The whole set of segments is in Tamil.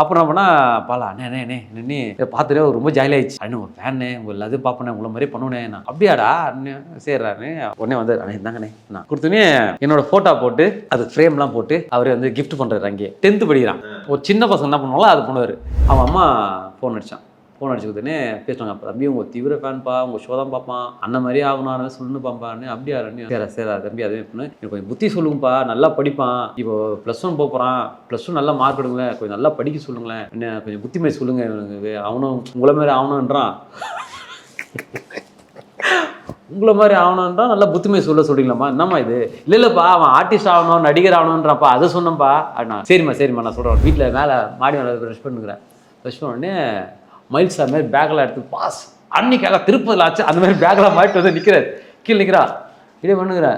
அப்புறம் என்ன பண்ணா பாலா அண்ணே அண்ணே அண்ணே நின்று பார்த்துட்டு ரொம்ப ஜாலியாகிடுச்சு அண்ணே உங்கள் ஃபேனு உங்கள் எல்லாத்தையும் பார்ப்பேனே உங்களை மாதிரி பண்ணுவேனே. நான் அப்படியாடா? அண்ணே சரிடாண்ணே உடனே வந்து அண்ணே இந்தாங்கண்ணே நான் கொடுத்தோன்னே என்னோட ஃபோட்டோ போட்டு அது ஃப்ரேம்லாம் போட்டு அவர் வந்து கிஃப்ட் பண்ணுறாரு அங்கேயே. டென்த்து படிக்கிறான். ஒரு சின்ன பசங்க என்ன பண்ணுவாங்களோ அது பண்ணுவார். அவன் அம்மா ஃபோன் அடிச்சான். ஃபோன் அடிச்சு கொடுத்தோன்னே அப்போ தம்பி உங்கள் தீவிர ஃபேன்ப்பா உங்கள் ஷோ தான் பார்ப்பான். அண்ணன் மாதிரி ஆகணும் சொல்லணும் பாப்பான்னு அப்படியா ரெண்டு சரி சரி தம்பி அதே பண்ணு. எனக்கு கொஞ்சம் புத்தி சொல்லுங்கப்பா நல்லா படிப்பான். இப்போ ப்ளஸ் ஒன் போகிறான் ப்ளஸ் ஒன் நல்லா மார்க் எடுங்களேன். கொஞ்சம் நல்லா படிக்க சொல்லுங்களேன். என்ன கொஞ்சம் புத்திமை சொல்லுங்க இவனுக்கு அவனும் உங்களை மாதிரி ஆகணுன்றான் உங்களை மாதிரி ஆகணுன்றா நல்லா புத்திமை சொல்ல சொல்றீங்களாம்மா? என்னம்மா இது? இல்லை இல்லைப்பா அவன் ஆர்டிஸ்ட் ஆகணும் நடிகர் ஆகணுன்றாப்பா அதை சொன்னப்பா அண்ணா சரிம்மா சரிம்மா நான் சொல்கிறேன் வீட்டில் மேலே மாடி மேலே ப்ரெஷ் பண்ணுங்கிறேன். ப்ரெஷ் பண்ண உடனே மயில் சார் மாதிரி பேக்கில் எடுத்து பாஸ் அன்னைக்காக திருப்பதில் ஆச்சு அந்த மாதிரி பேக்கில் மாட்டு வந்து நிற்கிறார் கீழே நிற்கிறா இதே பண்ணுங்கிற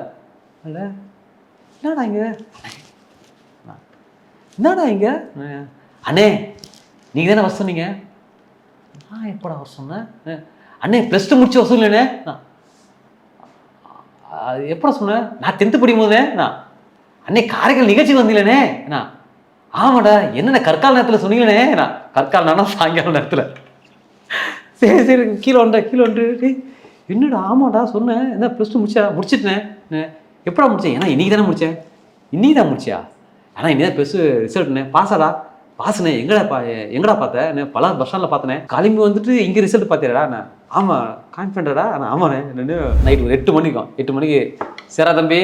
இல்லை என்னடா இங்கே? என்னடா இங்கே? அண்ணே நீங்கள் தானே வர சொன்னீங்க? நான் எப்படா வர சொன்னேன்? அண்ணே ப்ளஸ் டூ முடிச்சு வர சொல்லணே நான் அது எப்படா சொன்னேன்? நான் டென்த்து படிக்கும் போதே நான் அண்ணே காரைக்கால் நிகழ்ச்சி வந்தீங்களே நான் ஆமாடா என்னென்ன கற்கால நேரத்தில் சொன்னீங்களே? நான் கற்கால நேரம் சாயங்கால நேரத்தில். சரி சரி கீழே ஒன்றா கீழே வந்துட்டு என்னடா ஆமாடா சொன்னேன். என்ன ப்ளஸ் டூ முடிச்சா முடிச்சிட்டேன். எப்படா முடிச்சேன்? ஏன்னா இன்றைக்கி தானே முடித்தேன் இன்னைக்கு தான் முடிச்சியா? ஆனால் இன்னைக்கு தான் ப்ளஸ் ரிசல்ட்னே பாஸாடா பாஸ்ண்ணே எங்கடா பா எங்கடா பார்த்தேன் என்ன பல பஸ் ஸ்டாண்டில் பார்த்தனே. கிளம்பி வந்துட்டு இங்கே ரிசல்ட் பார்த்தேடா நான் ஆமாம் கான்ஃபிடண்டடா நான் ஆமாண்ணே. நைட் நைட்டு எட்டு மணிக்கும் எட்டு மணிக்கு. சேரா தம்பி.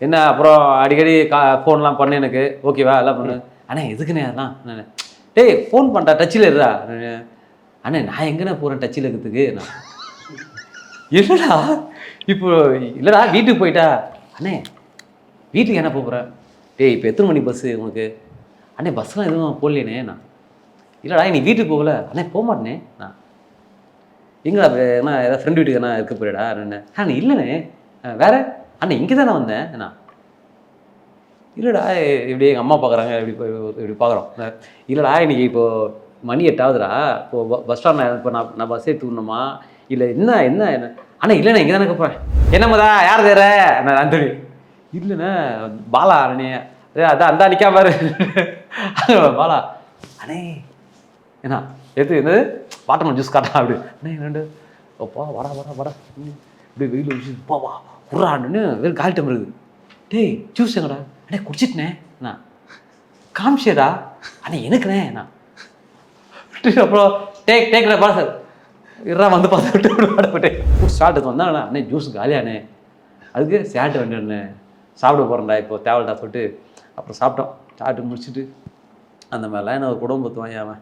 என்ன அப்புறம் அடிக்கடி கா ஃபோன்லாம் பண்ணு எனக்கு. ஓகேவா எல்லாம் பண்ணு. அண்ணே எதுக்குண்ணே அதெல்லாம்? டேய் ஃபோன் பண்ணுறா டச்சில் இருடா. அண்ணே நான் எங்கண்ணே போகிறேன் டச்சில் இருக்கிறதுக்கு? நான். இல்லைடா இப்போ இல்லைடா வீட்டுக்கு போயிட்டா? அண்ணே வீட்டுக்கு என்ன போகிறேன் டேய் இப்போ எத்தனை மணி பஸ்ஸு உனக்கு? அண்ணே பஸ்லாம் எதுவும் போடலையேண்ணே நான். இல்லைடா நீ வீட்டுக்கு போகல. அண்ணே போக மாட்டேனே நான். எங்கடா வே- என்ன ஏதாவது ஃப்ரெண்டு வீட்டுக்கு என்ன இருக்க போயிடா அண்ணே அண்ணே இல்லைண்ணே. வேற? அண்ணே இங்கே தானே வந்தேன் நான். இல்லைடா இப்படி எங்கள் அம்மா பார்க்குறாங்க இப்படி போய் இப்படி பார்க்குறோம் இல்லைடா இன்னைக்கு இப்போது மணி எட்டாவதுடா. இப்போ பஸ் ஸ்டாண்ட் இப்போ நான் நான் பஸ்ஸே ஏற்றி இல்லை என்ன என்ன என்ன? அண்ணா இல்லைண்ணா இங்கே தானே போகிறேன் என்னம்மாதா யார் தேர நான் அந்தனி இல்லைண்ணே பாலா அண்ணே. ஏய், அதான் அந்த நிற்கா பாரு. பாலா. அண்ணே என்ன எது என்னது? வாட்டர்மெலன் ஜூஸ் காட்டா அப்படி. அண்ணே ரெண்டு அப்பா வரா வரா வரா இப்படி வெயில் வச்சு பா வா குர்றான்னு வெறும் கால் டம் இருக்குது. டேய் ஜூஸ் எங்கடா? அண்ணே குடிச்சிட்டனே. நான் காமிச்சேடா அண்ணே எனக்குண்ணே நான் அப்புறம் டேக் டேக்ல பா சார். இரா வந்து பார்த்து விட்டு பாடப்பட்டேன் ஸ்டார்ட் வந்தாண்ணா அண்ணே ஜூஸ் காலியாண்ணே. அதுக்கு சேட்டு வேண்டண்ணே சாப்பிட போகிறேன்டா இப்போ தேவைடா சொல்லிட்டு. அப்புறம் சாப்பிட்டோம். சாப்பிட்டு முடிச்சுட்டு அந்த மாதிரிலாம் என்ன ஒரு குடும்பத்து வாங்கி அவன்.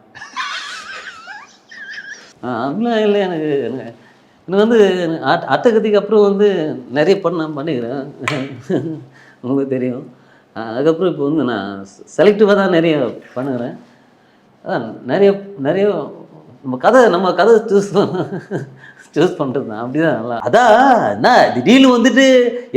ஆ அப்படிலாம் இல்லை எனக்கு எனக்கு எனக்கு வந்து அட் அட்டகத்திக்கு அப்புறம் வந்து நிறைய பண்ண பண்ணிக்கிறேன். உங்களுக்கு தெரியும். அதுக்கப்புறம் இப்போ வந்து நான் செலக்டிவாக தான் நிறைய பண்ணுகிறேன் அதான் நிறைய நிறைய நம்ம கதை நம்ம கதை சூஸ் சூஸ் பண்ணுறது தான். அப்படி தான் நல்லா. அதான் என்ன திடீர்னு வந்துட்டு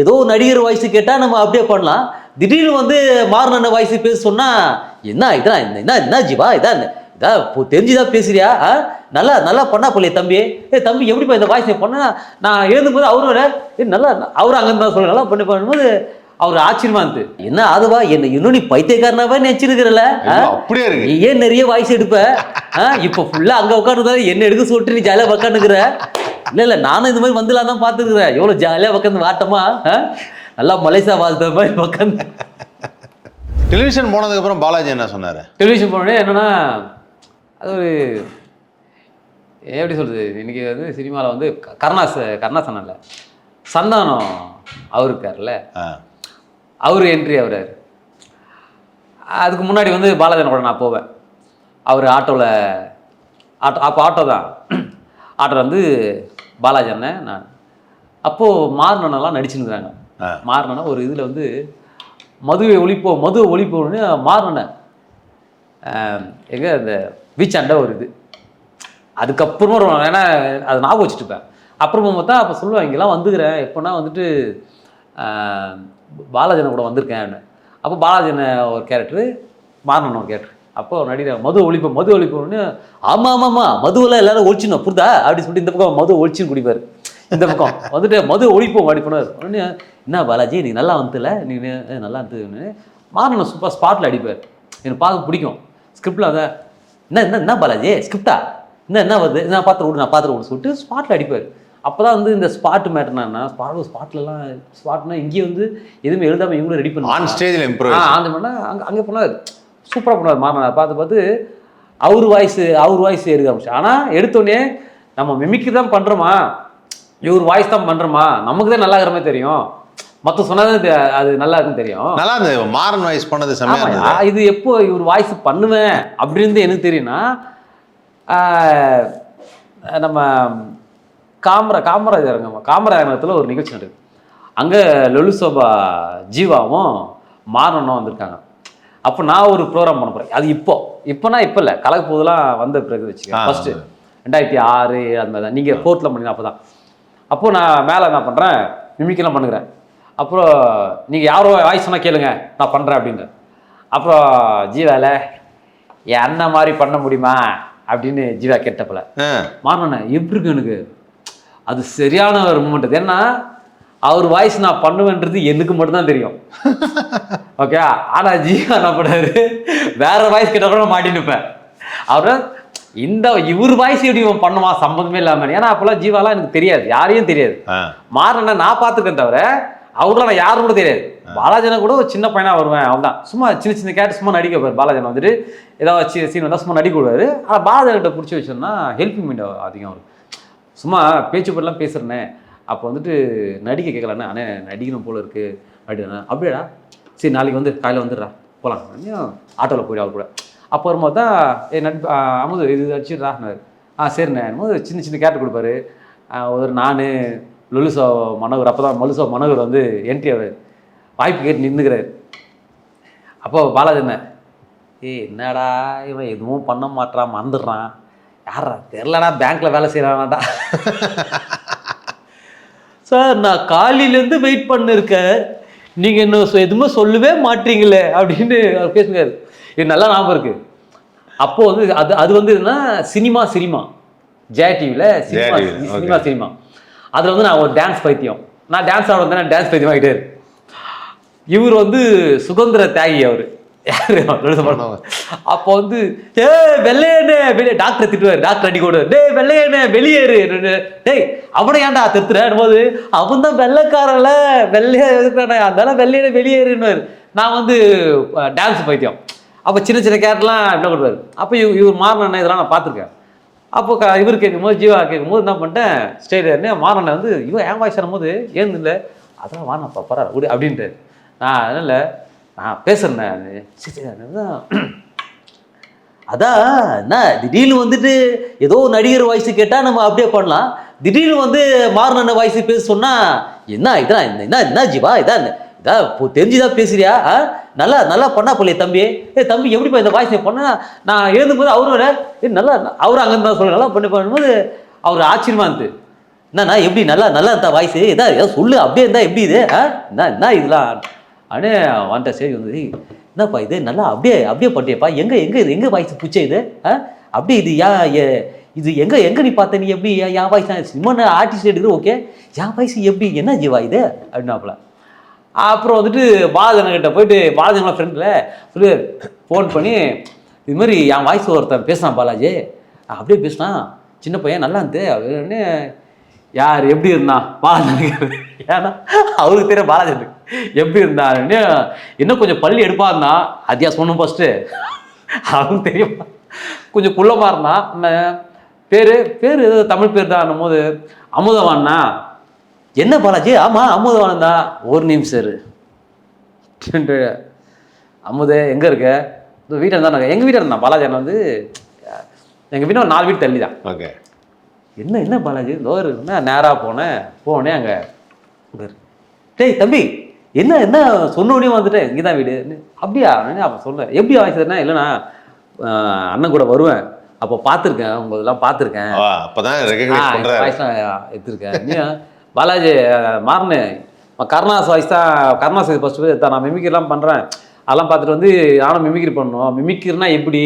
ஏதோ ஒரு நடிகர் வாய்ஸ் கேட்டால் நம்ம அப்படியே பண்ணலாம். திடீர்னு வந்து மாறின வாய்ஸ் பேச சொன்னால் என்ன இதான் என்ன என்ன என்ன ஜீவா இதான் இதான் இப்போ தெரிஞ்சுதான் பேசுறியா? ஆ நல்லா நல்லா பண்ணா போலையே தம்பி. ஏ தம்பி எப்படிப்பா இந்த வாய்ஸ் பண்ணா? நான் எழுதும்போது அவரும் வர ஏ நல்லா அவரும் அங்கே தான் சொல்ல நல்லா பண்ணி பண்ணும்போது அவர் ஆச்சரியமா இருந்தது என்ன அதுவா என்ன இன்னும் நீ பைத்தியக்காரனாவா நினைச்சிருக்கிறல அப்படியே இருக்கு. ஏன் நிறைய வாய்ஸ் எடுப்ப? இப்போ ஃபுல்லா அங்க உட்காந்துருந்தா என்ன எடுக்க சொல்லிட்டு நீ ஜாலியா உட்காந்துக்கிற இல்ல இல்ல நானும் இந்த மாதிரி வந்துலாம் தான் பார்த்துருக்குறேன். எவ்வளவு ஜாலியா உட்காந்து வாட்டமா? நல்லா மலேசியா வாழ்த்த மாதிரி உட்காந்து டெலிவிஷன் போனதுக்கு அப்புறம் பாலாஜி என்ன சொன்னாரு? டெலிவிஷன் போனோடனே என்னன்னா அது ஒரு எப்படி சொல்றது? இன்னைக்கு வந்து சினிமாவில் வந்து கருணாஸ் கருணாசன் இல்ல சந்தானம் அவர் இருக்கார்ல ஆ. அவர் என்ட்ரி ஆகுறாரு. அதுக்கு முன்னாடி வந்து பாலாஜன் கூட நான் போவேன். அவர் ஆட்டோவில் ஆட்டோ அப்போ ஆட்டோ தான். ஆட்டோவில் வந்து பாலாஜி அண்ணன் நான். அப்போது மாறினெல்லாம் நடிச்சுன்னுக்குறாங்க ஆ. மாறினா ஒரு இதில் வந்து மதுவை ஒழிப்போம் மதுவை ஒழிப்போம்னு மாறினேன் எங்கே அந்த வீச்சாண்ட ஒரு இது. அதுக்கப்புறமா ஒரு ஏன்னா அது ஞாபகம் வச்சுட்டுப்பேன் அப்புறமா பார்த்தா அப்போ சொல்லுவாங்க இங்கெல்லாம் வந்துக்கிறேன். எப்போனா வந்துட்டு பாலாஜன கூட வந்திருக்கேன் அப்போ பாலாஜன ஒரு கேரக்டரு மாறணும் ஒரு கேரக்டர் அப்போ நடிகர் மது ஒழிப்பு மது ஒழிப்புன்னு ஆமாம் ஆமாம்மா மதுவெல்லாம் எல்லாரும் ஒழிச்சிடணும் புரிதா? அப்படின்னு சொல்லிட்டு இந்த பக்கம் மது ஒழிச்சுன்னு குடிப்பார். இந்த பக்கம். வந்துட்டு மது ஒழிப்போம் அப்படி பண்ணுவார். உடனே என்ன பாலாஜி நீ நல்லா வந்துல? நீ நீ- நல்லா இருந்ததுன்னு மாறணும் சூப்பர் ஸ்பாட்டில் அடிப்பார். எனக்கு பார்க்க பிடிக்கும். ஸ்கிரிப்டில் அதை என்ன என்ன என்ன பாலாஜி? ஸ்கிரிப்டா என்ன என்ன வருது? நான் பார்த்து விடு நான் பார்த்து விடு சொல்லிட்டு ஸ்பாட்டில் அடிப்பார். அப்போ தான் வந்து இந்த ஸ்பாட் மேட்டர்னா ஸ்பாட் ஸ்பாட்லலாம் ஸ்பாட்னா இங்கேயே வந்து எதுவுமே எழுதாமல் இவங்களும் ரெடி ஆன் பண்ணி ஸ்டேஜில் ஆ இம்ப்ரூவ் அந்த பண்ணால் அங்கே அங்கே பண்ணார் சூப்பராக பண்ணுவார் மாறினார் பார்த்து பார்த்து அவர் வாய்ஸ் அவர் வாய்ஸ் எடுக்க ஆரம்பிச்சு ஆனால் எடுத்தோடனே நம்ம மிமிக்கு தான் பண்ணுறோமா இவர் வாய்ஸ் தான் பண்ணுறோமா நமக்கு தான் நல்லா இருக்கிற மாதிரி தெரியும். மற்ற சொன்னது அது நல்லா இருக்குன்னு தெரியும். நல்லா இருந்தது. மாறன் வாய்ஸ் பண்ணது செம்மையா இது எப்போ இவர் வாய்ஸ் பண்ணுவேன் அப்படின்னு எனக்கு தெரியும்னா நம்ம காமரா காமராஜருங்க காமராஜரத்தில் ஒரு நிகழ்ச்சி நடக்குது. அங்கே லொலு சோபா ஜீவாவும் மாறனும் வந்திருக்காங்க. அப்போ நான் ஒரு ப்ரோக்ராம் பண்ண போகிறேன் அது இப்போ. இப்போனா இப்போ இல்லை. கலக்கு போதெல்லாம் வந்த பிறகு வச்சுக்க ஆ. ஃபஸ்ட்டு ரெண்டாயிரத்தி ஆறு அது மாதிரி தான். நீங்கள் ஃபோர்த்தில் பண்ணீங்க அப்போ தான் அப்போது நான் மேலே என்ன பண்ணுறேன் மிமிக்கெல்லாம் பண்ணுகிறேன். அப்புறம் நீங்கள் யாரோ வாய்ஸ் சொன்னால் கேளுங்க. நான் பண்ணுறேன் அப்படின்ற அப்புறம் ஜீவால என் அண்ணன் மாதிரி பண்ண முடியுமா? அப்படின்னு ஜீவா கேட்டப்பல. மாறினே எப்படி இருக்கு எனக்கு அது சரியான ஒரு மூமெண்ட் ஏன்னா அவர் வாய்ஸ் நான் பண்ணுவேன்றது எனக்கு மட்டும்தான் தெரியும். ஓகே ஆனா ஜீவா என்ன பண்ணாரு வேற வாய்ஸ் கேட்டா கூட மாட்டி நிற்பேன் அவரு இந்த இவர் வாய்ஸ் எப்படி இவன் பண்ணுமா சம்மந்தமே இல்லாம. ஏன்னா அப்பெல்லாம் ஜீவாலாம் எனக்கு தெரியாது. யாரையும் தெரியாது. மாறன நான் பார்த்துருக்கேன் தவிர அவர்லாம் நான் யாரும் கூட தெரியாது. பாலாஜனா கூட ஒரு சின்ன பையனா வருவேன். அவன் தான் சும்மா சின்ன சின்ன கேட்டு சும்மா நடிக்க போவார். பாலாஜன் வந்துட்டு ஏதாவது சீன் வந்தால் சும்மா நடிக்க விடுவாரு ஆனால் பாலாஜன்கிட்ட பிடிச்சி வச்சோம்னா ஹெல்பிங் மைண்ட் அதிகம் வரும் சும்மா பேச்சு போடலாம் பேசுகிறேனே அப்போ வந்துட்டு நடிக்க கேட்கலண்ணே அண்ணே நடிக்கணும் போல இருக்கு. அப்படின்னா அப்படியாடா? சரி நாளைக்கு வந்து காலையில் வந்துடுறா. போகலாம் ஆட்டோவில் போயிடு அவர் கூட. அப்போ வரும்போது தான் ஏ நட்பு அமுது இது அடிச்சிடுறாரு ஆ சரிண்ணே. போது சின்ன சின்ன கேரக்டர் கொடுப்பாரு. ஒரு நான் லொலுசோ மனோகர் அப்போ தான் மலுசோ மனோகர் வந்து என்ட்ரி அவர் வாய்ப்பு கேட்டு நின்றுக்கிறாரு அப்போ பாலாஜி என்ன ஏய் என்னடா இவன் எதுவும் பண்ண மாட்டான் மறந்துடுறான். யாரா தெரிலடா பேங்க்ல வேலை செய்கிறானாடா சார் நான் காலையிலேருந்து வெயிட் பண்ணிருக்கேன். நீங்கள் இன்னும் எதுவுமே சொல்லவே மாட்டீங்களே அப்படின்னு அவர் பேசுனாரு. இது நல்லா ஞாபகம் இருக்கு. அப்போ வந்து அது அது வந்து என்னன்னா சினிமா சினிமா. ஜெயா டிவியில் சினிமா சினிமா சினிமா. அதில் வந்து நான் ஒரு டான்ஸ் பைத்தியம். நான் டான்ஸ் ஆட வந்தேன் டான்ஸ் பைத்தியம் ஆகிட்டாரு இவர் வந்து சுதந்திர தியாகி அவர். யாரு. அப்போ வந்து ஏ வெள்ளையனே வெளியே டாக்டர் திட்டுவார். டாக்டர் அடி கூட. டேய் வெள்ளையனே வெளியேறு டேய் அவனை ஏன்டா திருத்துறேன் போது அவன் தான் வெள்ளைக்காரன்ல. வெள்ளையா இருக்கிறானே அதனால வெள்ளையனே வெளியேறுன்னு நான் வந்து டான்ஸ் பைத்தியம். அப்போ சின்ன சின்ன கேரட்லாம் இப்படி கொடுப்பாரு. அப்போ இவ இவர் மாறின இதெல்லாம் நான் பார்த்துருக்கேன். அப்போ க இவர் கேட்கும்போது ஜீவா கேட்கும்போது என்ன பண்ணிட்டேன்? ஸ்டேட் மாறன வந்து இவன் ஏன் வாய்ஸ் போது ஏன் இல்லை அதெல்லாம் வானப்பா பரவாயில்ல அப்படின்ட்டு. நான் அதனால் நான். பேசுகிறேன் சரி அதுதான் அதான் என்ன திடீர்னு வந்துட்டு ஏதோ ஒரு நடிகர் வாய்ஸ் கேட்டால் நம்ம அப்படியே பண்ணலாம். திடீர்னு வந்து மாறின வாய்ஸ் பேச சொன்னால் என்ன இதான் இந்த- என்ன என்ன ஜீவா இதான் இதான் இப்போ தெரிஞ்சுதான் பேசுறியா? ஆ? நல்லா நல்லா பண்ணா போலே தம்பி. ஏ தம்பி எப்படிப்பா இந்த வாய்ஸ் பண்ணா? நான் எழுதும்போது அவரும் வர, ஏ நல்லா அவரும் அங்கே இருந்தா சொல்ல நல்லா பண்ணி பண்ணும்போது அவர் ஆச்சரியமா இருந்து. என்னண்ணா எப்படி நல்லா நல்லா இருந்தா வாய்ஸ் இதா ஏதோ சொல்லு அப்படியே இருந்தா எப்படி இது? ஆ என்ன என்ன இதெல்லாம்? அண்ணே வாண்ட சரி வந்து என்னப்பா இது? நல்லா அப்படியே அப்படியே பண்ணியப்பா எங்கே எங்கே இது? எங்கே வாய்ஸ் பிச்சை இது? ஆ? அப்படியே இது யா ஏ- இது எங்கே எங்கே நீ பார்த்த? நீ எப்படி என் என் வாய்ஸ் சினிமா ஆர்டிஸ்ட் எடுக்கிற ஓகே. என் வாய்ஸ் எப்படி? என்ன ஜீவா இது? அப்படின்னாப்புல. அப்புறம் வந்துட்டு பாலஜனகிட்ட போயிட்டு பாலஜன ஃப்ரெண்டில் சொல்லி ஃபோன் பண்ணி இது மாதிரி என் வாய்ஸ் ஒருத்தன் பேசினான் பாலாஜி. அப்படியே பேசினான் சின்ன பையன் நல்லா இருந்து அப்படின்னு யார் எப்படி இருந்தான் பாலாஜி ஏன்னா அவருக்கு தெரியும் பாலாஜி எப்படி இருந்தாருன்னு இன்னும் கொஞ்சம் பள்ளி எடுப்பா இருந்தான் அதியா சொன்னும் ஃபஸ்ட்டு அவனுக்கு தெரியும். கொஞ்சம் குள்ளமாக இருந்தான் பேர் பேர் ஏதோ தமிழ் பேர் தான் போது அமுதவான்னா. என்ன பாலாஜி? ஆமாம் அமுதவானன் தான். ஒரு நிமிஷம் இரு. அமுதே எங்கே இருக்க? வீட்டில் தான் எங்கள் வீட்டில் இருந்தான் பாலாஜி அண்ணன் வந்து? எங்கள் வீட்டில் ஒரு நாலு வீடு தள்ளி தான் ஓகே. என்ன என்ன பாலாஜி? லோர் என்ன நேராக போனேன் போனேன் அங்கே டேய் தம்பி என்ன என்ன சொன்ன உடனே வந்துட்டேன் இங்கே தான் வீடு அப்படியா? அப்போ சொல்கிறேன் எப்படி வாய்ச்சதுன்னா இல்லைண்ணா அண்ணன் கூட வருவேன். அப்போ பார்த்துருக்கேன் உங்க இதெல்லாம் பார்த்துருக்கேன் எடுத்திருக்கேன். நீ பாலாஜி மாறினு. கருணாஸ் வாய்ஸ் தான் கருணாஸ் ஃபஸ்ட்டு நான் மிமிக்ரிலாம் பண்ணுறேன் அதெல்லாம் பார்த்துட்டு வந்து நானும் மிமிக்ரி பண்ணணும். மிமிக்ரினா எப்படி?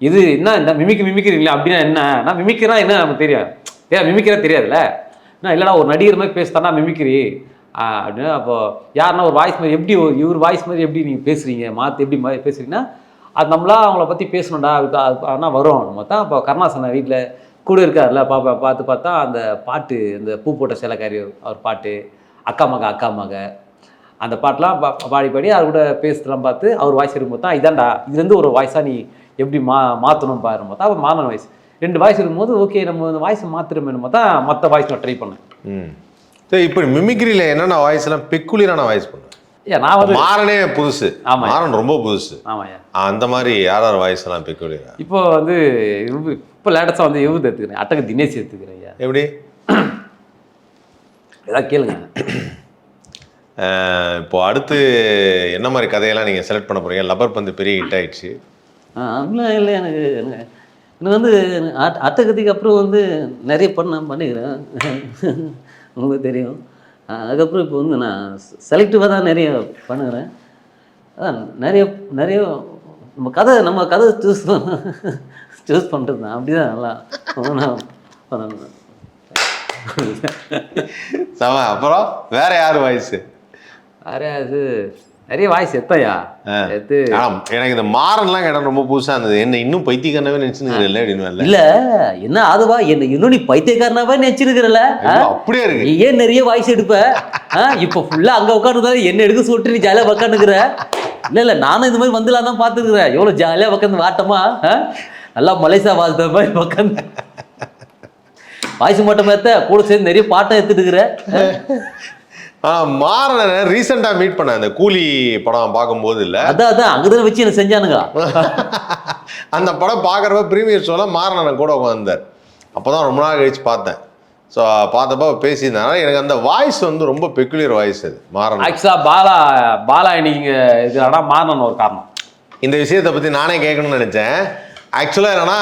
இது என்ன இந்த மிமிக்கு மிமிக்கிறீங்களா அப்படின்னா என்ன? நான் மிமிக்கிறா என்ன நமக்கு தெரியாது. ஏன் மிமிக்கிறா தெரியாதுல்ல? நான் இல்லைடா ஒரு நடிகர் மாதிரி பேசுதானா மிமிக்கிறி அப்படின்னா அப்போ யாருன்னா ஒரு வாய்ஸ் மாதிரி எப்படி ஒரு- இவர் வாய்ஸ் மாதிரி எப்படி நீங்கள் பேசுகிறீங்க மாற்றி எப்படி மாதிரி பேசுகிறீங்கன்னா அது நம்மளா அவங்கள பற்றி பேசணும்டா ஆனால் வரும். நம்ம தான் இப்போ கருணாசன வீட்டில் கூட இருக்கார்ல பாப்பா பார்த்து பார்த்தா அந்த பாட்டு அந்த பூ போட்ட சிலக்காரி அவர் பாட்டு அக்கா மக அக்கா மக. அந்த பாட்டெலாம் பா பாடி பாடி அவர் கூட பேசுறதெல்லாம் பார்த்து அவர் வாய்ஸ் இருக்கும்போது தான் இதான்டா இதுலேருந்து ஒரு வாய்ஸாக நீ எப்படி மா மாற்றணும் பாருங்க பார்த்தா அவர் மாறின வாய்ஸ் ரெண்டு வாய்ஸ் இருக்கும்போது ஓகே நம்ம இந்த வாய்ஸை மாற்றுறோமே பார்த்தா மற்ற வாய்ஸ் நான் ட்ரை பண்ணேன். ம். சரி இப்படி மிமிக்ரியில் என்னென்ன வாய்ஸ் எல்லாம் பெக்குலியரான வாய்ஸ் பண்ணுவேன் நான் வந்து மாறனே புதுசு. ஆமா. மாறன் ரொம்ப புதுசு. ஆமாய்யா. அந்த மாதிரி யார் யார் வாய்ஸ் எல்லாம் பெக்குலியரா இப்போ வந்து இப்போ லேட்டஸ்டாக வந்து இவரு எடுத்துக்கிறேன். அட்டக தினேஷ் எடுத்துக்கிறேன் ஐயா. எப்படி? ஏதாவது கேளுங்க. இப்போ அடுத்து என்ன மாதிரி கதையெல்லாம் நீங்கள் செலக்ட் பண்ண போறீங்க? லப்பர் பந்து பெரிய ஹிட் ஆயிடுச்சு. அப்படிலாம் இல்லை எனக்கு எனக்கு. எனக்கு வந்து அட் அட்டகத்துக்கு அப்புறம் வந்து நிறைய பண்ண பண்ணிக்கிறேன். உங்களுக்கு தெரியும். அதுக்கப்புறம் இப்போ வந்து நான் செலக்டிவாக தான் நிறைய பண்ணுகிறேன் அதான் நிறைய நிறைய நம்ம கதை நம்ம கதை சூஸ் சூஸ் பண்ணுறது தான். அப்படி தான் நல்லா நான் பண்ணணும். சம அப்புறம் வேற யார் வாய்ஸ் நிறைய இது நிறைய வாய்ஸ் எத்தையா எத்து எனக்கு இந்த மாறன்லாம் கேட்டால் ரொம்ப புதுசா இருந்தது. என்ன இன்னும் பைத்தியக்காரனவே இல்லை அப்படின்னு இல்ல என்ன அதுவா என்ன இன்னும் நீ பைத்தியக்காரனாவே நினைச்சிருக்கிறல அப்படியே இருக்கு. ஏன் நிறைய வாய்ஸ் எடுப்ப? இப்ப ஃபுல்லா அங்க உட்காந்து என்ன எடுக்க சொல்லிட்டு நீ ஜாலியா உட்காந்துக்கிற இல்ல இல்ல நானும் இந்த மாதிரி வந்துலாம் தான் பாத்துக்கிறேன் எவ்வளவு ஜாலியா உட்காந்து வாட்டமா? நல்லா மலேசியா வாழ்த்த மாதிரி உட்காந்து வாய்ஸ் மட்டும் ஏத்த கூட சேர்ந்து நிறைய பாட்டம் எடுத்துட்டு இருக்கிற மாறனை ரீசெண்டா மீட் பண்ணேன் அந்த கூலி படம் பார்க்கும்போது இல்ல. அதான் அதான் அங்கதானே வச்சு என்ன செஞ்சானுங்க. அந்த படம் பார்க்குறப்ப ப்ரீமியர் ஷோவில் மாறனன் கூட உட்காந்தார் அப்போ தான் ரொம்ப நாள் கழிச்சு பார்த்தேன். ஸோ பார்த்தப்ப பேசியிருந்தாங்க. எனக்கு அந்த வாய்ஸ் வந்து ரொம்ப பெக்குலியர் வாய்ஸ் அது மாறன். ஆக்சுவலா பாலா பாலா இன்னைக்கு இருக்கிறானா மாறணும் ஒரு காரணம். இந்த விஷயத்தை பற்றி நானே கேட்கணும்னு நினச்சேன். ஆக்சுவலாக என்னன்னா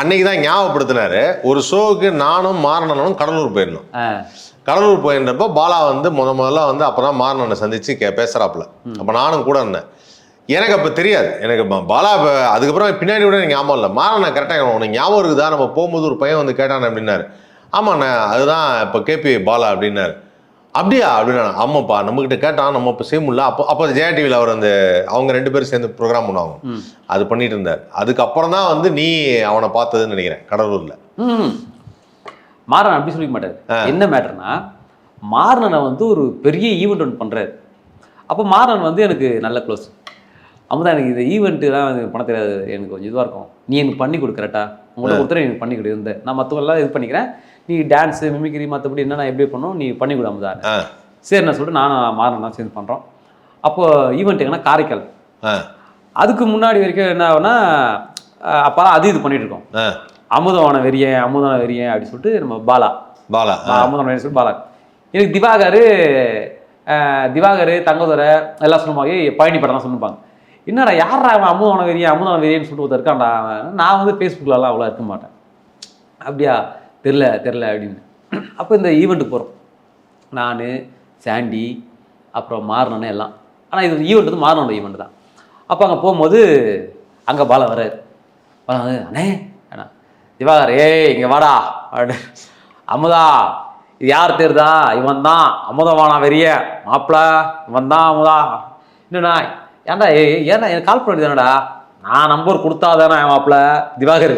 அன்னைக்கு தான் ஞாபகப்படுத்தினாரு. ஒரு ஷோவுக்கு நானும் மாறனனும் கடலூர் போயிருந்தோம். ஆ, கடலூர் போயிருந்தப்போ பாலா வந்து முத முதல்ல வந்து அப்போ தான் மாறனனை சந்திச்சு கே பேசுகிறாப்புல அப்போ நானும் கூட இருந்தேன். எனக்கு அப்போ தெரியாது. எனக்கு பாலா இப்போ அதுக்கப்புறம் பின்னாடி கூட எனக்கு ஞாபகம் இல்லை. மாறனை கரெக்டாக உனக்கு ஞாபகம் இருக்குதா? நம்ம போகும்போது ஒரு பையன் வந்து கேட்டானே அப்படின்னாரு. ஆமாண்ணே அதுதான் இப்போ கேபி பாலா அப்படின்னாரு. அப்படியா? அப்படின்னா ஆமாப்பா நம்மக்கிட்ட கேட்டான். நம்ம இப்போ செய்ய முடியல அப்போ அப்போ ஜெயா டிவியில் அவர் அந்த அவங்க ரெண்டு பேரும் சேர்ந்து ப்ரோக்ராம் பண்ணுவாங்க. அது பண்ணிட்டு இருந்தார். அதுக்கப்புறம் தான் வந்து நீ அவனை பார்த்ததுன்னு நினைக்கிறேன் கடலூரில். மாறன் அப்படி சொல்லிக்க மாட்டாரு. என்ன மேட்டர்னா மாறனை வந்து ஒரு பெரிய ஈவெண்ட் ஒன்று பண்ணுறாரு அப்போ மாறன் வந்து எனக்கு நல்ல க்ளோஸ் அமுதா எனக்கு இந்த ஈவெண்ட்டுலாம் பண்ண தெரியாது. எனக்கு கொஞ்சம் இதுவாக இருக்கும். நீ எனக்கு பண்ணி கொடு கரெக்டாக உங்கள்ட்ட கொடுத்துரு எனக்கு பண்ணி கொடு இருந்தேன் நான் மற்றவங்களாம் இது பண்ணிக்கிறேன். நீ டான்ஸு மிமிக்ரி மற்றபடி என்ன நான் எப்படி பண்ணணும் நீ பண்ணி கொடு அமுதா. சரி நான் சொல்லிட்டு நானும் மாறன் சேர்ந்து பண்ணுறோம் அப்போ ஈவெண்ட் எங்கன்னா காரைக்கால். அதுக்கு முன்னாடி வரைக்கும் என்ன ஆகுனா அப்போ அது இது பண்ணிட்டு இருக்கோம். அமுதவான வெறியன் அமுதவான வெறியன் அப்படின்னு சொல்லிட்டு நம்ம பாலா. பாலா அமுதவான வெறியன் சொல்லிட்டு பாலா. எனக்கு திவாகர் திவாகர் தங்கதுரை எல்லாம் சொல்லுவாங்க "ஏய், பழனி படம் தான் சொல்லுவாங்க என்னடா யாரா அவன் அமுதவான வெறியன் அமுதவான வெறியன்னு சொல்லிட்டு ஒருத்தர் இருக்கான்டா நான் வந்து ஃபேஸ்புக்கிலலாம் அவ்வளோ இருக்க மாட்டேன். அப்படியா? தெரில தெரில அப்படின்னு. அப்போ இந்த ஈவெண்ட்டுக்கு போகிறோம் நான் சாண்டி அப்புறம் மாறனே எல்லாம். ஆனால் இது ஈவெண்ட் வந்து மாறனோட ஈவெண்ட் தான். அப்போ அங்கே போகும்போது அங்கே பாலா வர்றாரு. பாலா அண்ணா திவாகர் ஏய் இங்கே வாடா. அப்படி அமுதா இது யார் தெரியுதா இவன் தான். அமுதவானா வெறிய. மாப்பிள இவன் தான் அமுதா. என்னண்ணா ஏன்டா ஏய் ஏன்டா எனக்கு கால் பண்ணி தானடா நான் நம்பர் கொடுத்தாதானே என் மாப்பிள. திவாகர்.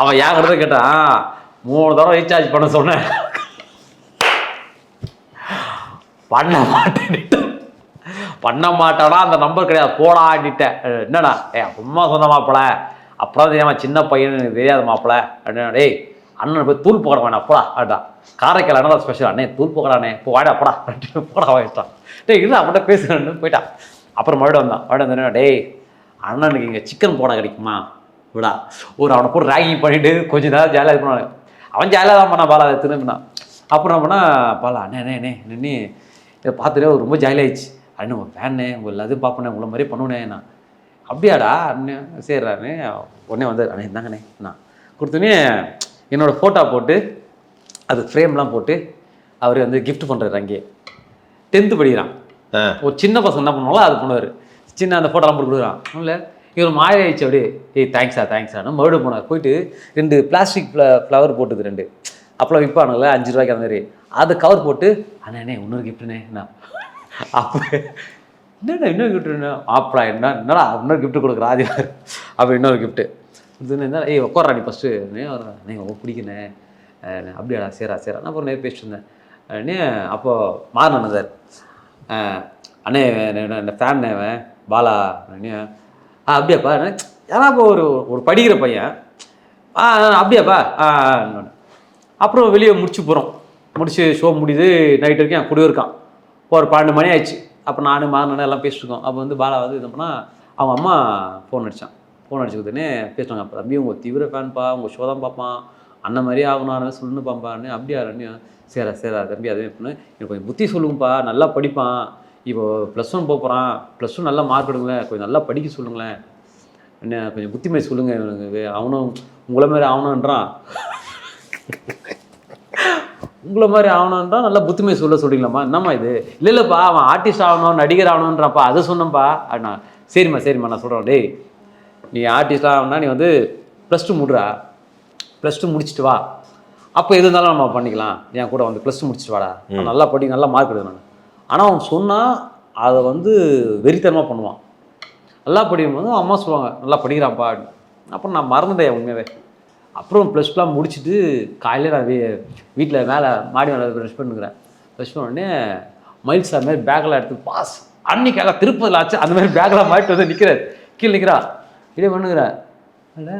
அவன் ஏன் கிட்ட கேட்டான் மூணு தடவை ரீசார்ஜ் பண்ண சொன்னேன். பண்ண மாட்டேன்னுட்டு. பண்ண மாட்டானா அந்த நம்பர் கிடையாது போடான்னுட்டேன் என்னடா ஏ சும்மா சொந்த மாப்பிள. அப்புறம் தெரியாமல் சின்ன பையன் எனக்கு தெரியாத மாப்பிள அப்படின்னா டேய் அண்ணன் போய் தூள் போட வேணாம் அப்படா அடா காரைக்கால் அண்ணன் ஸ்பெஷல் அண்ணே தூள் போகிறானே இப்போ வாடா போடா அப்படின்ட்டு போடா வாங்கிட்டான். டேய் இல்லை அவன்கிட்ட பேசுகிறேன்னு போயிட்டான். அப்புறம் மறுபடியும் வந்தான். மறுபடியும் வந்தோடனே டேய் அண்ணனுக்கு இங்கே சிக்கன் போட கிடைக்குமா? விடா. ஒரு அவனை போட்டு ராகிங் பண்ணிட்டு கொஞ்ச நேரம் ஜாலியாக இது பண்ணுவாங்க அவன் ஜாலியாக தான் பண்ணான் பாலா திரும்பினான். அப்புறம் என்ன பண்ணா பாலா அண்ணே அண்ணே அண்ணே நின்று இதை பார்த்துட்டு ரொம்ப ஜாலியாகிடுச்சு அண்ணன் உங்கள் ஃபேனு உங்கள் எல்லாத்தையும் பார்ப்பேனே உங்களை மாதிரி பண்ணுவேனே நான். அப்படியாடா? அண்ணன் சரிறானே உடனே வந்து அண்ணே இருந்தாங்கண்ணே நான் கொடுத்தோன்னே என்னோட ஃபோட்டோ போட்டு அது ஃப்ரேம்லாம் போட்டு அவர் வந்து gift பண்ணுறாரு அங்கேயே. டென்த்து படிக்கிறான். ஒரு சின்ன பசங்க என்ன பண்ணுவாங்களோ அது பண்ணுவார். சின்ன அந்த ஃபோட்டோலாம் போட்டு கொடுக்குறான். இல்லை இவர் மாய ஆயிடுச்சு அப்படியே. ஏய் தேங்க்ஸா தேங்க்ஸான்னு மறுபடியும் போனார். போயிட்டு ரெண்டு பிளாஸ்டிக் ஃப்ளவர் போட்டுது ரெண்டு. அப்போலாம் விற்பானுங்களே அஞ்சு ரூபாய்க்கு அந்த மாதிரி. அதை கவர் போட்டு அண்ணே இன்னொரு கிஃப்ட்டுண்ணே நான் அப்போ என்னடா இன்னொரு கிஃப்ட் ஆப்டா என்ன என்னடா இன்னொரு கிஃப்ட் கொடுக்குற ஆதி அப்போ இன்னொரு கிஃப்ட்டு இது என்ன ஏய் உட்காரா நீ ஃபஸ்ட்டு நீ ரொம்ப பிடிக்கணே அப்படியாடா சரிடா சரிடா நான் அப்புறம் நேரம் பேசிட்டு இருந்தேன். அண்ணே அப்போது மாறினேன் சார் அண்ணே என்ன- இந்த ஃபேன் அவன் பாலா அண்ணே ஆ அப்படியாப்பா ஏன்னா இப்போ ஒரு ஒரு படிக்கிற பையன்? ஆ அப்படியாப்பா ஆ ஆ. அப்புறம் வெளியே முடிச்சு போகிறோம் முடிச்சு ஷோ முடியுது நைட் வரைக்கும் என் கூடவே இருக்கான். ஒரு பன்னெண்டு மணி ஆயிடுச்சு. அப்போ நானும் மாறினேன் எல்லாம் பேசிட்டு அப்போ வந்து பாலா வந்து இது பண்ணால் அவன் அம்மா ஃபோன் அடித்தான் ஃபோன் அடிச்சுக்கிட்டே பேசுவாங்க அப்போ தம்பி உங்கள் தீவிர ஃபேன்ப்பா உங்கள் ஷோ தான் பார்ப்பான். அண்ணன் மாதிரியே ஆகணும் சொல்லுன்னு பாப்பான்னு. அப்படியா ரண்யா சேரா சரிடா தம்பி அதே பண்ணு. எனக்கு கொஞ்சம் புத்தி சொல்லுங்கப்பா நல்லா படிப்பான். இப்போ ப்ளஸ் ஒன் போகிறான் ப்ளஸ் ஒன் நல்லா மார்க் எடுங்களேன். கொஞ்சம் நல்லா படிக்க சொல்லுங்களேன். என்ன கொஞ்சம் புத்திமை சொல்லுங்கள் அவனும் உங்களை மாதிரி ஆகணுன்றான் உங்களை மாதிரி ஆகணுன்றான் நல்லா புத்திமை சொல்ல சொல்றீங்களாம்மா. என்னம்மா இது? இல்லை இல்லைப்பா அவன் ஆர்டிஸ்ட் ஆகணும் நடிகர் ஆகணுன்றான்ப்பா அதை சொன்னேன்ப்பா. அப்படின்னா சரிம்மா சரிம்மா நான் சொல்கிறேன் டேய் நீ ஆர்டிஸ்ட் ஆகணும்னா நீ வந்து ப்ளஸ் டூ முடுறா ப்ளஸ் டூ முடிச்சுட்டு வா. அப்போ எது இருந்தாலும் நம்ம பண்ணிக்கலாம். என் கூட வந்து ப்ளஸ் டூ முடிச்சுட்டு வாடா. நல்லா படி நல்லா மார்க் எடுக்கணும் நான். ஆனால் அவன் சொன்னால் அதை வந்து வெறித்தனமாக பண்ணுவான். நல்லா படிக்கும்போது அம்மா சொல்லுவாங்க நல்லா படிக்கிறான்ப்பா. அப்படின்னு. அப்புறம் நான் மறந்துட்டேன் உண்மையாகவே அப்புறம் ப்ளஸ் டூலாம் முடிச்சுட்டு காலையில் நான் வீ வீட்டில் மேலே மாடி மேலே ப்ரெஷ் பண்ணுக்கிறேன். ப்ரெஷ் பண்ண உடனே மயில் சார் மாதிரி பேக்கெல்லாம் எடுத்து பாஸ் அன்னைக்காக திருப்பதில் ஆச்சு. அந்த மாதிரி பேக்கெல்லாம் மாட்டிட்டு வந்து நிற்கிறார் கீழே நிற்கிறா இதே பண்ணுகிறா இல்லை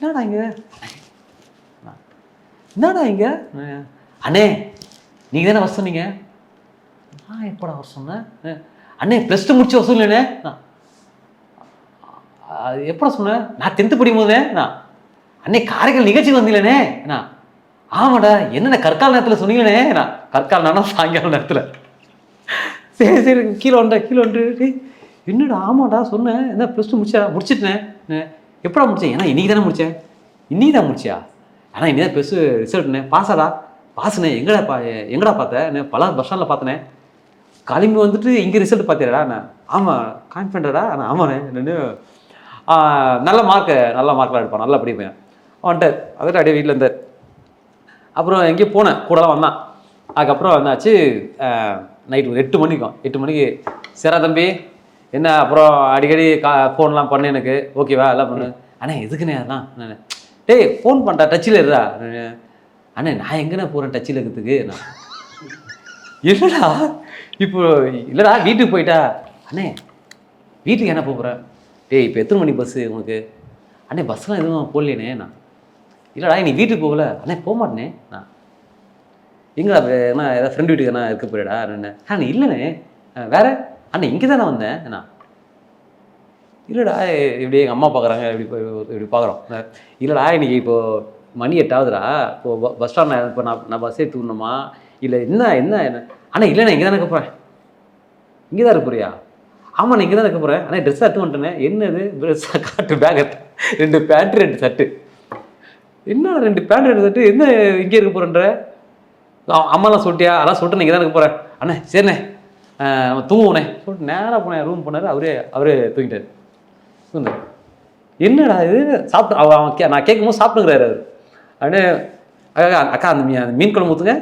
என்னடா இங்கே? என்னடா இங்கே? அண்ணே நீங்கள் தானே வர சொன்னீங்க? நான் எப்படா வர சொன்னேன்? அண்ணே ப்ளஸ் டூ முடிச்சு வர சொல்லணே அது எப்படா சொன்னேன்? நான் டென்த்து படிக்கும் போதே நான் அண்ணே காரைக்கால் நிகழ்ச்சி வந்தீங்களே நான் ஆமாடா என்னென்ன கற்கால நேரத்தில் சொன்னீங்களே நான் கற்கால நேரம் சாயங்கால நேரத்தில். சரி சரி கீழே வந்தா கீழே ஒன்று என்னடா ஆமாடா சொன்னேன். என்ன ப்ளஸ் டூ முடிச்சா முடிச்சிட்டேன். எப்படா முடிச்சேன் ஏன்னா இன்னைக்கு தானே முடித்தேன் இன்றைக்கி தான் முடிச்சியா ஆனால் இனி தான் ப்ளஸ் ரிசல்ட்னே பாஸாடா பாஸ்ண்ணே எங்கடா பா எங்கடா பார்த்தேன் பல பஸ் ஸ்டாண்டில் பார்த்தனே. கிளம்பி வந்துட்டு இங்கே ரிசல்ட் பார்த்தியாடா நான் ஆமாம் கான்ஃபிடண்டடா ஆனால் ஆமாண்ணே. என்னன்னு நல்ல மார்க்கு நல்ல மார்க்லாம் எடுப்பான். நல்லா படிப்பேன் வந்துட்டு அதுட்டு அப்படியே வீட்டில் இருந்தார். அப்புறம் எங்கேயோ போனேன். கூடலாம் வந்தான். அதுக்கப்புறம் வந்தாச்சு நைட்டு ஒரு எட்டு மணிக்கும் எட்டு மணிக்கு சேரா தம்பி என்ன அப்புறம் அடிக்கடி கா ஃபோன்லாம் பண்ணு எனக்கு. ஓகேவா எல்லாம் பண்ணு. அண்ணே எதுக்குண்ணே அதெல்லாம்? நான் டேய் ஃபோன் பண்ணுறா டச்சில் இருடா. அண்ணே நான் எங்கண்ணே போகிறேன் டச்சில் இருக்கிறதுக்கு? நான் இல்லைடா இப்போ இல்லைடா வீட்டுக்கு போயிட்டா? அண்ணே வீட்டுக்கு என்ன போகிறேன் டேய் இப்போ எத்தனை மணி பஸ்ஸு உனக்கு? அண்ணே பஸ்லாம் எதுவும் போடலையேண்ணே. நான் இல்லைடா நீ வீட்டுக்கு போகல. அண்ணே போக மாட்டேனே நான் எங்கடா வே- ஏதாவது ஃப்ரெண்டு வீட்டுக்கு என்ன இருக்க போயிடா அண்ணன் அண்ணே இல்லைண்ணே. வேற? அண்ணே இங்கே தானே வந்தேன். நான் இல்லைடா இப்படி எங்கள் அம்மா பார்க்குறாங்க இப்படி இப்படி பார்க்குறோம் இல்லைடா இன்னைக்கு இப்போது மணி எட்டாவதுடா. இப்போது பஸ் ஸ்டாண்ட் இப்போ நான் நான் பஸ்ஸே ஏற்றி இல்லை என்ன என்ன என்ன? அண்ணா இல்லைண்ணா இங்கே தானே இருக்க போகிறேன் இங்கே தான் இருக்க போறியா? ஆமாம் நான் இங்கே தான் இருக்க போகிறேன் ஆனால் ட்ரெஸ் எடுத்து வந்துட்டேனே. என்னது? ட்ரெஸ் காட்டு பேக் ரெண்டு பேண்ட் ரெண்டு சட்டு என்ன ரெண்டு பேண்ட் எடுத்துட்டு என்ன இங்கே இருக்க போகிறேன்ற அம்மாலாம் சொல்லிட்டியா? அதான் சொல்லிட்டு நீங்கள் தான் இருக்க போகிறேன் அண்ணே சரிண்ணே. நம்ம தூங்குவோண்ணே சொல்லிட்டு நேராக போனேன். ரூம் போனார். அவரே அவரே தூங்கிட்டார். தூங்கிட்டார் என்னடா இது? சாப்பிட்டு அவ அவன் கே நான் கேட்கும்போது சாப்பிட்டுங்கிறாரு அவர். அண்ணே அக்கா அக்கா அந்த மீன் அந்த மீன் குழம்பு ஊற்றுங்க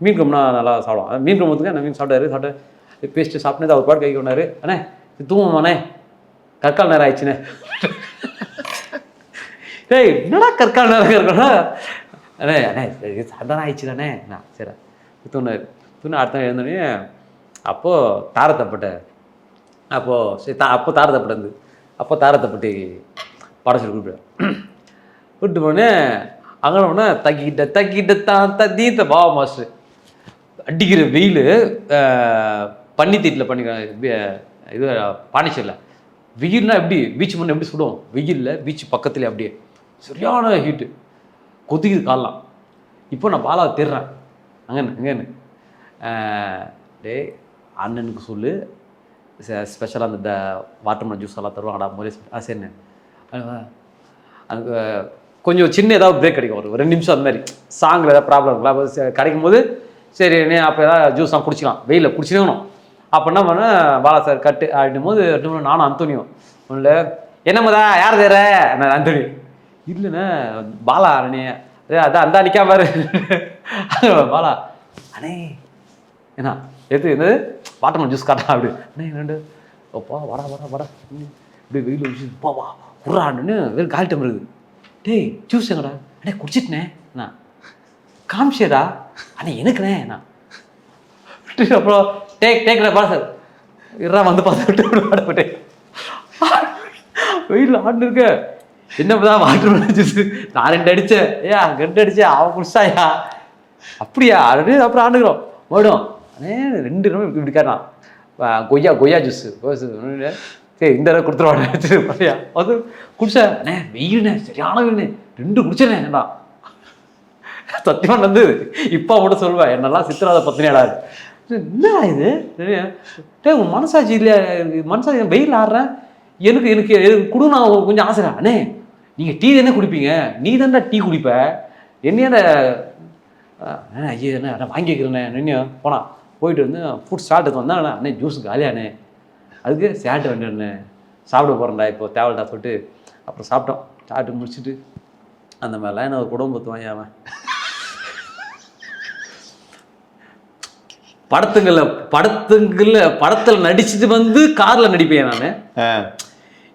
மீன் குழம்புனா நல்லா சாப்பிடுவோம் மீன் குழம்பு ஊற்றுங்க மீன் சாப்பிட்டாரு சாப்பிட்டு பேஸ்ட்டு சாப்பிட்டு அவர் பாட்டு கை கொண்டாரு அண்ணே இது தூங்குமாண்ணே கற்கால் நேரம் ஆயிடுச்சுண்ணே. டேய் என்னடா கற்கால நேரம் இருக்கணும் அண்ணே அண்ணே சண்டை ஆயிடுச்சுதானே நான் சரி தூணாரு தூணு அடுத்த எழுந்தோடனே அப்போது தாரத்தப்பட்ட அப்போது சரி தா அப்போ தாரத்தப்பட்டது அப்போ தாரத்தப்பட்டி பாட சொல்லி கூப்பிடுவேன் கூப்பிட்டு போனே அங்கே போனால் தக்கிட்ட தக்கிட்ட தான் தீத்த பாவ மாஸ்டர். அடிக்கிற வெயில் பன்னி தீட்டில் பண்ணி இது பாண்டிச்சேரியில். வெயில்னா எப்படி? பீச் முன்ன எப்படி சுடுவோம்? வெயிலில் பீச் பக்கத்துலேயே அப்படியே. சரியான ஹீட்டு கொதிக்குது காலலாம். இப்போ நான் பாலாவை தேடுறேன். அங்கன்னு அங்கன்னு டேய் அண்ணனுக்கு சொல்லு. ஸ்பெஷலாக அந்த வாட்டர்மெலன் ஜூஸ் எல்லாம் தருவாங்கடா மொழி ஆ சரிண்ணே. அதுக்கு கொஞ்சம் சின்ன ஏதாவது பிரேக் கிடைக்கும். ஒரு ரெண்டு நிமிஷம் அந்த மாதிரி. சாங்கில் ஏதாவது ப்ராப்ளம் இருக்கலாம் கிடைக்கும் போது சரி நீ அப்போ ஏதாவது ஜூஸ்லாம் குடிச்சிக்கலாம். வெயிலில் குடிச்சிக்கணும். அப்போ என்ன பண்ண பாலா சார் கட்டு அப்படின்னும் போது ரெண்டு மூணு நானும் அந்தோனியும். ஒன்றில் என்னமோதா யார் தேர நான் அந்தோனியும் இல்லைண்ணே பாலா அண்ணே ஏ, அதான் அந்த நிற்காம பாரு. பாலா. அண்ணே என்ன எது என்னது? வாட்டர்மெலன் ஜூஸ் காட்டா அப்படி. அண்ணே ரெண்டு அப்பா வரா வரா வரா இப்படி வெயில் வச்சு பா வா உர்றான்னு வெறும் காலி டைம் இருக்குது டேய் ஜூஸ் எங்கடா? அண்ணே குடிச்சிட்டனே அண்ணா காமிச்சேடா அண்ணே எனக்குண்ணே நான் அப்புறம் டேக் டேக்ல பா சார். இறா வந்து பார்த்து விட்டு விட்டு வெயில் ஆண்டு இருக்க. என்னப்பதான் வாட்டர் ஜூஸ் நான் ரெண்டு அடித்தேன் ஏயா ரெண்டு அடிச்சேன். அவன் குடிச்சாயா அப்படியா? அப்படியே அப்புறம் ஆண்டுக்கிறோம். ஓடும். அண்ணே ரெண்டு நிமிடம் இப்படி இப்படி காரணம் கொய்யா கொய்யா ஜூஸ் சரி இந்த தடவை கொடுத்துருவாங்க அது குடிச்சேன். அண்ணே வெயில்ண்ணே சரியான வெயில்ண்ணே. ரெண்டு குடிச்சேனே என்னடா? சத்தியமாக நடந்தது. இப்போ மட்டும் சொல்லுவேன் என்னெல்லாம் சித்திராத பத்தினியாடா. என்னடா இது? டே உன் மனசாட்சி இல்லையா? மனசாட்சி வெயில் ஆடுறேன். எனக்கு எனக்கு எனக்கு கொடு கொஞ்சம் ஆசைடா. அண்ணே நீங்கள் டீ தானே குடிப்பீங்க? நீ தானே டீ குடிப்ப? என்னையாட ஐயோ என்ன அண்ணா வாங்கி வைக்கிறேண்ணே நின்று போனா போயிட்டு வந்து ஃபுட் ஸ்டார்ட் எடுத்து வந்தா அண்ணே ஜூஸ் காலியாண்ணே. அதுக்கு சேட்டு வேண்டியண்ணே சாப்பிட போகிறேன்டா இப்போ தேவல்டா சொல்லிட்டு அப்புறம் சாப்பிட்டோம். சாப்பிட்டு முடிச்சுட்டு அந்த மாதிரிலாம் என்ன ஒரு குடும்பத்து வாங்கி அவன்? படத்துங்கள்ல படத்துங்கள்ல படத்தில் நடிச்சுட்டு வந்து காரில் நடிப்பேன் நான்.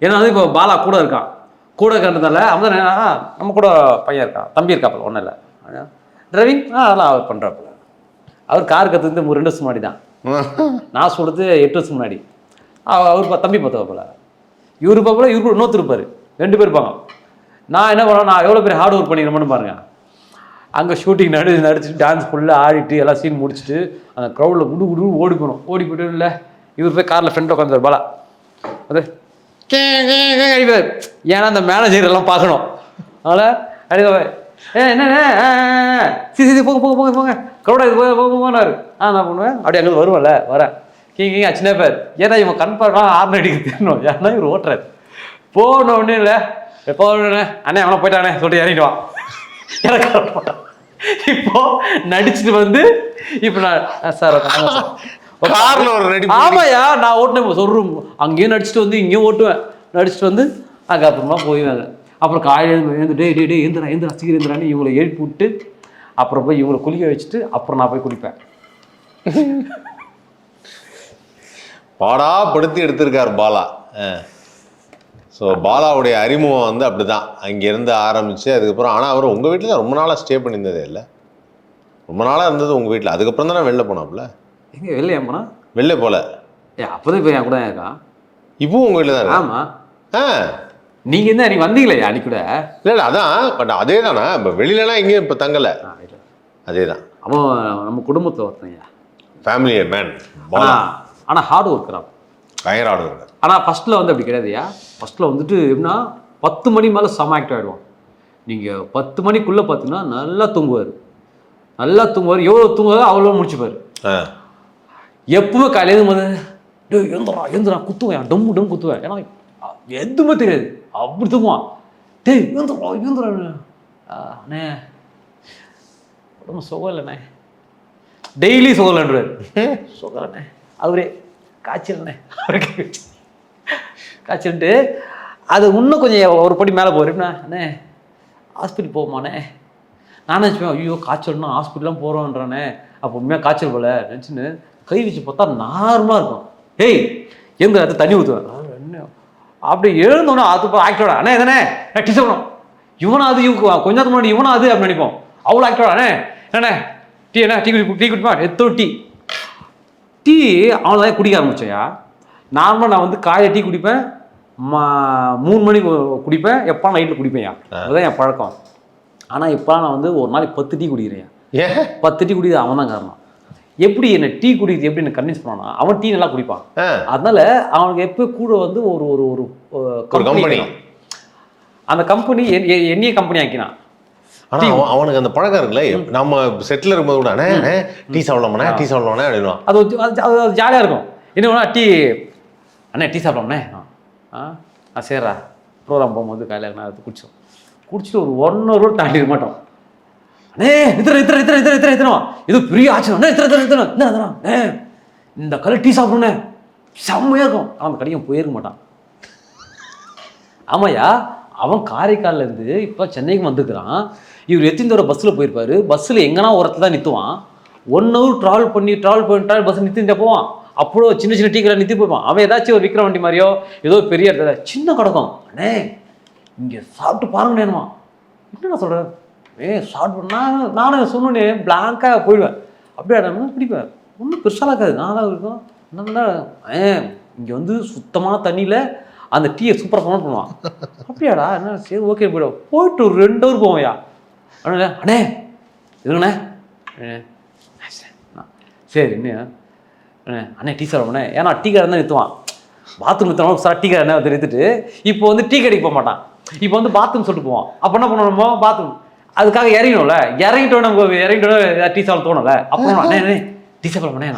ஏன்னா வந்து இப்போ பாலா கூட இருக்கான். கூட என்ன, ஆ, நம்ம கூட பையன் இருக்கான் தம்பி இருக்காப்புல ஒன்றும் இல்லை. டிரைவிங் ஆ அதெல்லாம் அவர் பண்ணுறாப்புல அவர் கார் கற்றுந்து ஒரு ரெண்டு வருஷம் முன்னாடி தான். நான் சொல்கிறது எட்டு வருஷம் முன்னாடி. அவ- அவர் தம்பி பார்த்தவப்பல இவர் இருப்பாப்புல இவரு கூட இன்னொருத்தர் இருப்பார். ரெண்டு பேர் இருப்பாங்க. நான் என்ன பண்ணேன் நான் எவ்வளோ பெரிய ஹார்ட் ஒர்க் பண்ணிக்கிறேன்னு பாருங்க. அங்கே ஷூட்டிங் நடி நடிச்சுட்டு டான்ஸ் ஃபுல்லாக ஆடிட்டு எல்லாம் சீன் முடிச்சுட்டு அந்த க்ரௌடில் குடு குடு ஓடி போகணும் ஓடி போயிட்டு இல்லை இவர் போய் காரில் ஃப்ரெண்ட் உட்காந்துரு பாலா. அது கே, கே, கே, அடிப்பார். ஏன்னா அந்த மேனேஜர் எல்லாம் பார்க்கணும். அதனால் அடிக்க ஏ என்னண்ணே ஆ, சி போங்க போங்க போங்க போங்க. க்ரௌடாக இது போக போனார். ஆ நான் பண்ணுவேன். அப்படி அங்கே வருவேன்ல வரேன். கீங்க கீங்க சின்ன பேர் ஏன்னா இவன் கண் பாடுறா ஆறு அடிக்க தெரியணும் ஏன்னா இவர் ஓட்டுறாரு. போன ஒன்றும் இல்லை. எப்போ அண்ணே அவனை போயிட்டானே சொல்லிட்டு இறங்கிடுவான் எனக்கு இப்போ நடிச்சுட்டு வந்து இப்போ நான் சார். கார்ல ஒரு நடிப்பு ஆமாயா நான் ஓட்டினேன் சொல்றோம். அங்கேயும் நடிச்சுட்டு வந்து இங்கேயும் ஓட்டுவேன். நடிச்சுட்டு வந்து அதுக்கப்புறமா போயிடுவாங்க அப்புறம் காலையில் எழுந்து டே டே டே எழுந்துடா எழுந்துடா சீக்கிரம் எழுந்துடான்னு இவங்களை எழுப்பி விட்டு அப்புறம் போய் இவங்களை குளிக்க வச்சுட்டு அப்புறம் நான் போய் குளிப்பேன். பாடா படுத்தி எடுத்திருக்கார் பாலா. ஸோ பாலாவுடைய அறிமுகம் வந்து அப்படிதான். அங்கேருந்து ஆரம்பிச்சு அதுக்கப்புறம் ஆனால் அவர் உங்கள் வீட்டில் தான் ரொம்ப நாளாக ஸ்டே பண்ணியிருந்ததே இல்லை? ரொம்ப நாளாக இருந்தது உங்கள் வீட்டில். அதுக்கப்புறம் தானே வெளில போனாப்புல? எங்க வெளில ஏன் போனா? வெளில போல. ஏ அப்போதான் இப்போ என் கூட இருக்கான் இப்பவும் உங்கள் வீட்டில் தான் இருக்கா? ஆமா. ஆ. நீங்க என்ன நீ வந்தீங்களே அன்னைக்கு கூட? இல்லை இல்லை அதான் பட் அதே தானே? இப்போ வெளியிலலாம் எங்கேயும் இப்போ தங்கலை. அதே தான். அவன் நம்ம குடும்பத்தில் ஒருத்தங்க ஃபேமிலி மேன் ஆனா பாலா ஆனா ஹார்ட் ஒர்க்கிறான் கயராடு இருக்கார் ஆனால் ஃபஸ்ட்டில் வந்து அப்படி கிடையாதுயா? ஃபஸ்ட்டில் வந்துட்டு எப்படின்னா பத்து மணி மேலே செம ஆக்டிவ் ஆகிடுவான் நீங்கள் பத்து மணிக்குள்ளே பார்த்தீங்கன்னா நல்லா தூங்குவார். நல்லா தூங்குவார். எவ்வளோ தூங்குவாரோ அவ்வளோ முடிச்சுப்பார். ஆ. எப்பவுமே காலையில் போது டேய் எந்திரா எந்திரா குத்துவேன் டம்மு டம் குத்துவேன். ஏன்னா எதுவுமே தெரியாது. அப்படி தூக்குவான் டேய் எந்திரா எந்திரா அண்ணே உடம்பு சுகம் இல்லைண்ணே டெய்லி சுகம் இல்லைன்றார் சுகம் இல்லைண்ணே அவரே காய்ச்சல்ண்ணே. அவருக்கு காய்ச்சல்ட்டு அது இன்னும் கொஞ்சம் ஒரு படி மேலே போகிறேன்னா அண்ணே ஹாஸ்பிட்டல் போகுமாண்ணே நான் நினச்சிப்பேன் ஐயோ காய்ச்சல்னா ஹாஸ்பிட்டலாம் போகிறோன்றானே அப்போ உண்மையாக காய்ச்சல் போல நினச்சின்னு கை வச்சு பார்த்தா நார்மலாக இருக்கும். ஏய் எங்க அது தண்ணி ஊற்றுவேன் என்ன? அப்படி எழுந்தோன்னே அது ஆக்டோட அண்ணே எதானே நான் டீ சாப்பிடணும் இவனா அது இவங்க கொஞ்ச நேரத்துக்கு முன்னாடி இவனா அது அப்படின்னு நினைப்போம். அவ்வளோ ஆக்டோட அண்ணே? என்னண்ணே? டீ என்ன? டீ குடி டீ குடிப்பா எத்தோ டீ. டீ அவனை குடிக்க ஆரம்பிச்சையா? நார்மலாக நான் வந்து காலையில் டீ குடிப்பேன் மா மூணு மணிக்கு குடிப்பேன். எப்போ நைட்டில் குடிப்பேன்யா அதுதான் என் பழக்கம். ஆனால் இப்போ நான் வந்து ஒரு நாளைக்கு பத்து டீ குடிக்கிறேன். பத்து டீ குடிக்கிறது அவன் தான் காரணம். எப்படி என்ன டீ குடிக்கிறது எப்படி என்ன கன்வின்ஸ் பண்ணானா அவன் டீ நல்லா குடிப்பான். அதனால அவனுக்கு எப்போ கூட வந்து ஒரு ஒரு ஒரு கம்பெனி அந்த கம்பெனி என்னைய கம்பெனி ஆக்கினான். ஆனா அவன் அவனுக்கு அந்த பழக்கம் இருக்குல்ல நம்ம செட்டில் இருக்கும்போது கூட அண்ணே டீ சாப்பிடலாமண்ணே டீ சாப்பிடலாமண்ணே அப்படின்னுவான். அது அது ஜாலியாக இருக்கும். என்ன டீ அண்ணே டீ சாப்பிடலாம்ண்ணே? ஆ. ஆ சரிடா ப்ரோக்ராம் போகும்போது காலையில் குடிச்சோம். குடிச்சிட்டு ஒரு ஒன் ஹவர் தாண்டி இருக்க மாட்டோம். ஏ இத்தனை இத்தனை இத்தனை இத்தனை இத்தனை இத்தனை இது பெரிய ஆச்சு அண்ணே இத்தனை இத்தனை இத்தனை என்ன அதனா ஏ இந்த கடை டீ சாப்பிடுண்ணே செம்மையாக இருக்கும். அவன் அந்த போயிருக்க மாட்டான். ஆமாய்யா அவன் காரைக்கால்லேருந்து இப்போ சென்னைக்கு வந்துக்கிறான் இவர் எத்தனை தூரம் பஸ்ஸில் போயிருப்பாரு. பஸ்ஸில் எங்கன்னா ஓரத்தில் தான் நிறுத்துவான் ஒன் ஹவர் ட்ராவல் பண்ணி ட்ராவல் பண்ணி ட்ராவல் பஸ்ஸில் நிறுத்திட்டு போவான். அப்போ சின்ன சின்ன டீ கடை நிறுத்தி போய்ப்பான். அவன் ஏதாச்சும் ஒரு விற்கிற வண்டி மாதிரியோ ஏதோ பெரிய இடத்துல சின்ன கடக்கும் அண்ணே இங்கே சாப்பிட்டு பாருங்க நேனுமா என்ன சொல்கிறேன் ஏ ஷார்ட் நான் நானும் சொன்னோன்னே பிளாங்காக போயிடுவேன். அப்படியே நான் பிடிப்பேன். ஒன்றும் பெருசாக இருக்காது நானாக இருக்கும். நல்லா ஏ இங்கே வந்து சுத்தமான தண்ணியில் அந்த டீயை சூப்பராக ஃபோன் பண்ணுவான். அப்படியாடா என்ன? சரி ஓகே போயிடும் போயிட்டு ஒரு ரெண்டு ஹவர் போவோம்யா அண்ணே அண்ணே இதுங்கண்ணே சரி அண்ணே. அண்ணே டீ சார் அண்ணே ஏன்னா டீ கடை தான் நிறுத்துவான். பாத்ரூம் நிறுத்தணும் சார் டீ கடை என்ன நிறுத்துட்டு இப்போ வந்து டீ கடைக்கு போக மாட்டான். இப்போ வந்து பாத்ரூம் சொல்லிட்டு போவான். அப்போ என்ன பண்ணுவோமோ பாத்ரூம் அதுக்காக இறங்கணும்ல இறங்கிட்டோம் நமக்கு இறங்கிட்டோம் டீ சாப்பிட தோணும்ல அப்புறம் அண்ணே டீ சாப்பிட பண்ணே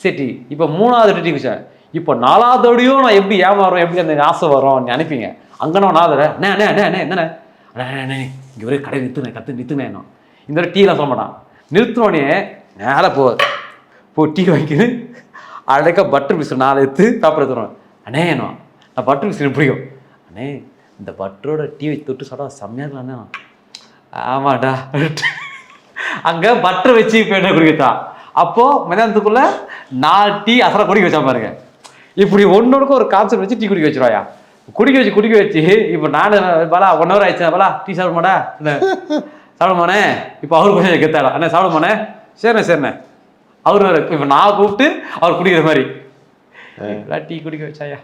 சரி டீ இப்போ மூணாவது டீ குடிச்சேன். இப்போ நாலாவதோடையும் நான் எப்படி ஏமாறும் எப்படி அந்த ஆசை வரும் நினைப்பீங்க. அனுப்பிங்க அங்கே நான் நாலாவது அண்ணே அண்ணே அண்ணே அண்ணே என்னண்ணே? அண்ணே அண்ணே, இங்கே ஒரே கடை நிறுத்துனேன் கற்று நிறுத்துனேன் இந்த மாதிரி டீலாம் சொல்ல மாட்டான். நிறுத்தினோடனே நேராக போ போ டீ வாங்கின்னு அழகாக பட்டர் பிஸ்கட் நாலு எடுத்து சாப்பிட தருவேன் அண்ணே என்ன நான் பட்டர் பிஸ்கட் பிடிக்கும். அண்ணே இந்த பட்டரோட டீ தொட்டு சாப்பிட்டா செம்மையாக இருக்கலாம்ண்ணே ஆமாடா. அங்கே பட்டர் வச்சு என்ன குடிக்கத்தான் அப்போ மதியானத்துக்குள்ள நாலு டீ அசரா குடிக்க வச்சா பாருங்க. இப்படி ஒன்னொருக்கு ஒரு கான்செப்ட் வச்சு டீ குடிக்க வச்சிருவாயா? குடிக்க வச்சு குடிக்க வச்சு இப்போ நான் பாலா ஒன் ஹவர் ஆயிடுச்சு பாலா டீ சாப்பிட மாட்டா இல்லை சாப்பிடுமாண்ணே? இப்போ அவர் கொஞ்சம் கெத்தாடா. அண்ணே சாப்பிடுமாண்ணே? சரிண்ணே சரிண்ணே. அவர் இப்போ நான் கூப்பிட்டு அவர் குடிக்கிற மாதிரி. டீ குடிக்க வச்சாயா?